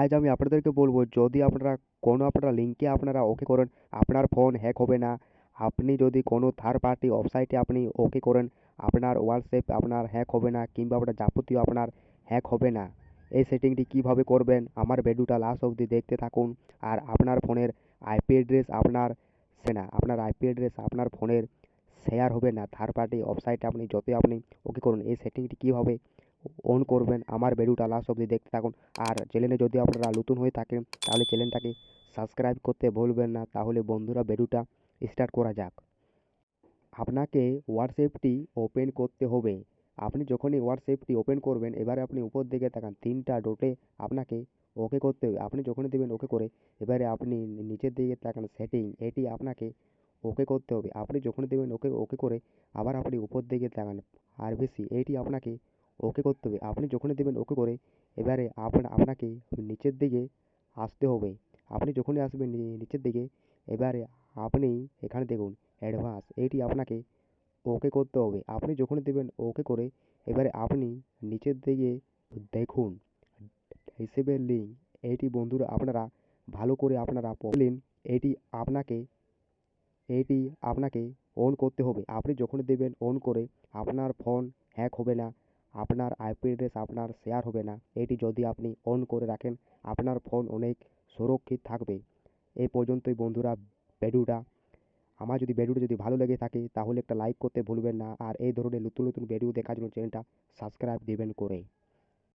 আজ আমি আপনাদেরকে বলব, যদি আপনারা কোনো আপনারা লিঙ্কে আপনারা ওকে করেন, আপনার ফোন হ্যাক হবে না। আপনি যদি কোনো থার্ড পার্টি ওয়েবসাইটে আপনি ওকে করেন, আপনার হোয়াটসঅ্যাপ আপনার হ্যাক হবে না, কিংবা আপনার যাবতীয় আপনার হ্যাক হবে না। এই সেটিংটি কীভাবে করবেন, আমার ভিডিওটা লাস্ট অবধি দেখতে থাকুন। আর আপনার ফোনের আইপি অ্যাড্রেস আপনার সে না, আপনার আইপি অ্যাড্রেস আপনার ফোনের শেয়ার হবে না। থার্ড পার্টি ওয়েবসাইটে আপনি, যতই আপনি ওকে করুন, এই সেটিংটি কীভাবে অন করবেন, আমার ভিডিওটা লাস্ট অবধি দেখতে থাকুন। আর চ্যানেলে যদি আপনারা নতুন হয়ে থাকেন, তাহলে চ্যানেলটাকে সাবস্ক্রাইব করতে ভুলবেন না। তাহলে বন্ধুরা ভিডিওটা স্টার্ট করা যাক। আপনাকে হোয়াটসঅ্যাপটি ওপেন করতে হবে। আপনি যখনই হোয়াটসঅ্যাপটি ওপেন করবেন, এবারে আপনি উপর দিকে তাকান, তিনটা ডোটে আপনাকে ওকে করতে হবে। আপনি যখনই দেবেন ওকে করে, এবারে আপনি নিচের দিকে তাকান সেটিং এটি আপনাকে ওকে করতে হবে। আপনি যখনই দেবেন ওকে ওকে করে, আবার আপনি উপর দিকে তাকান আর বেশি এইটি আপনাকে ওকে করতে হবে। আপনি যখনই দেবেন ওকে করে এবারে আপনা, আপনাকে নিচের দিকে আসতে হবে। আপনি যখনই আসবেন নিচের দিকে, এবারে আপনি এখানে দেখুন অ্যাডভান্স এইটি আপনাকে ওকে করতে হবে। আপনি যখনই দেবেন ওকে করে এবারে আপনি নিচের দিকে দেখুন। হিসেবের লিঙ্ক এইটি বন্ধুরা আপনারা ভালো করে আপনারা পড়লেন, এটি আপনাকে এইটি আপনাকে অন করতে হবে। আপনি যখনই দেবেন অন করে আপনার ফোন হ্যাক হবে না। আপনার আইপি অ্যাড্রেস আপনার শেয়ার হবে না। এটি যদি আপনি অন করে রাখেন, আপনার ফোন অনেক সুরক্ষিত থাকবে। এই পর্যন্তই বন্ধুরা ভিডিওটা আমার যদি ভিডিওটা যদি ভালো লেগে থাকে, তাহলে একটা লাইক করতে ভুলবেন না। আর এই ধরনের নতুন নতুন ভিডিও দেখার জন্য চ্যানেলটা সাবস্ক্রাইব দেবেন করে।